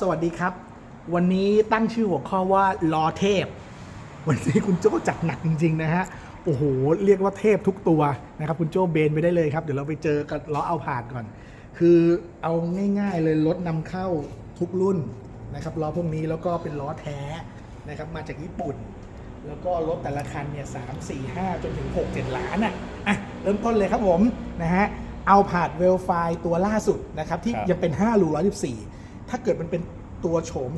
สวัสดีครับ วันนี้ตั้งชื่อหัวข้อว่าล้อเทพ วันนี้คุณโจ้จัดหนักจริง ๆ นะฮะ โอ้โห เรียกว่าเทพทุกตัวนะครับ คุณโจ้เบนไปได้เลยครับ เดี๋ยวเราไปเจอกับล้อเอาผ่านก่อน คือเอาง่ายๆเลยรถนำเข้าทุกรุ่นนะครับล้อพวกนี้แล้วก็เป็นล้อแท้นะครับมาจากญี่ปุ่น แล้วก็รถแต่ละคันเนี่ยสามสี่ห้าจนถึงหกเจ็ดล้านอะอะเริ่มต้นเลยครับผมนะฮะเอาผ่านเวลไฟตัวล่าสุดนะครับที่ครับยังเป็น5รู114 ถ้าเกิดมันเป็นตัวโฉม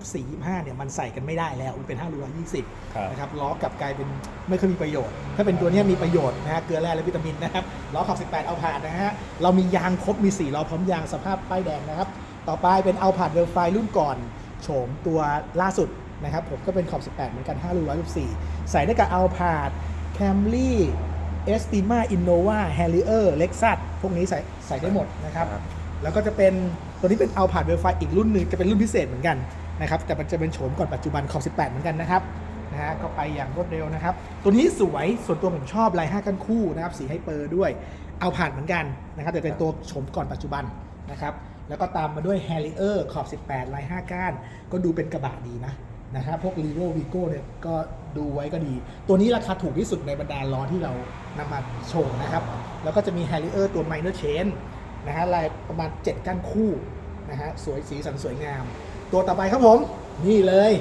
2024-25เนี่ยมันใส่กันไม่ได้แล้วมันเป็น5รูครับ120นะครับล้อกลับกลายเป็นไม่ค่อยมีประโยชน์ ถ้าเป็นตัวเนี้ยมีประโยชน์นะฮะเกลือแร่และวิตามินนะครับล้อขอบ18 เอาผ่านนะฮะเรามียางครบมี4ล้อพร้อมยางสภาพป้ายแดงนะครับ ต่อไปเป็นเอาผ่านเวลไฟรุ่นก่อนโฉมตัวล่าสุดนะครับผมก็เป็นขอบ 18 เหมือนกัน5รู114 ใส่ได้กับเอาผ่านแคมรี่เอสติมาอินโนวาแฮริเออร์เล็กซัสพวกนี้ใส่ใส่ได้หมดนะครับครับแล้วก็จะเป็น ตัวนี้เป็นเอาผ่านเวลไฟอีกรุ่นหนึ่งจะเป็นรุ่นพิเศษเหมือนกันนะครับแต่มันจะเป็นโฉมก่อนปัจจุบันขอบ18 เหมือนกันนะครับนะฮะก็ไปอย่างรวดเร็วนะครับ ตัวนี้สวยส่วนตัวผมชอบลาย5กันคู่นะครับสีให้เปอร์ด้วยเอาผ่านเหมือนกันนะครับแต่เป็นตัวโฉมก่อนปัจจุบันนะครับแล้วก็ตามมาด้วย h a r r i e r ขอบ 18 ลาย 5 ก้าน ก็ดูเป็นกระบะดีนะนะครับพวก r e v o Vigo เนี่ยก็ดูไว้ก็ดี ตัวนี้ราคาถูกที่สุดในบรรดาล้อที่เรานำมาโชว์นะครับ แล้วก็จะมี h a r r i e r ตัว minor chain นะฮะลายประมาณ 7ก้านคู่นะฮะสวยสีสันสวยงาม ตัวต่อไปครับผม นี่เลย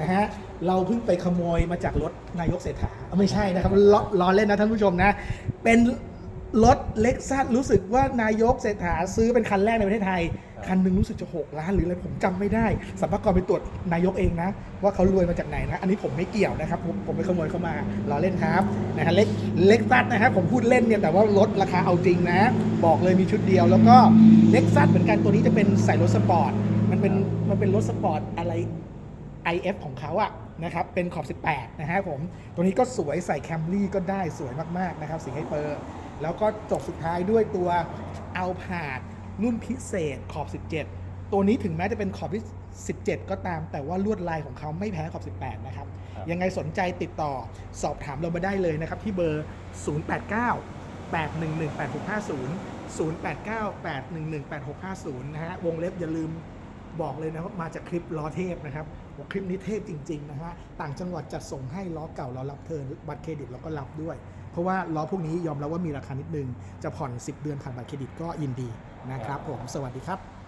นะฮะเราเพิ่งไปขโมยมาจากรถนายกเศรษฐาเอ้าไม่ใช่นะครับล้อล้อเล่นนะท่านผู้ชมนะ เป็น รถเล็กซัสรู้สึกว่านายกเศรษฐาซื้อเป็นคันแรกในประเทศไทย คันหนึ่งรู้สึกจะ 6 ล้านหรืออะไรผมจำไม่ได้สัมภาระไปตรวจนายกเองนะ ว่าเขารวยมาจากไหนนะ อันนี้ผมไม่เกี่ยวนะครับ ผมผมไปขโมยเข้ามาล้อเล่นครับนะฮะเล็กเล็กซัสนะครับผมพูดเล่นเนี่ยแต่ว่ารถราคาเอาจริงนะ บอกเลยมีชุดเดียว แล้วก็เล็กซัสเหมือนกันตัวนี้จะเป็นใส่รถสปอร์ตมันเป็นมันเป็นรถสปอร์ตอะไร IF ของเขาอะนะครับเป็นขอบ 18 นะฮะผมตัวนี้ก็สวยใส่แคมรี่ก็ได้สวยมากๆนะครับสีไฮเปอร์ แล้วก็จบสุดท้ายด้วยตัวเอาผาดรุ่นพิเศษขอบ 17 ตัวนี้ถึงแม้จะเป็นขอบที่17 ก็ตาม แต่ว่าลวดลายของเขาไม่แพ้ขอบ 18 นะครับครับ ยังไงสนใจติดต่อสอบถามเรามาได้เลยนะครับ ที่เบอร์ 089 811 8650 089 811 8650 นะฮะ วงเล็บอย่าลืมบอกเลยนะว่ามาจากคลิปล้อเทพนะครับบอกคลิปนี้เทพจริง ๆ นะฮะ ต่างจังหวัดจัดส่งให้ล้อเก่าเรารับเทิร์นบัตรเครดิตเราก็รับด้วยเพ ราะว่าล้อพวกนี้ยอมรับว่ามีราคานิดนึง จะผ่อน 10 เดือนผ่านบัตรเครดิตก็ยินดีนะครับผม สวัสดีครับ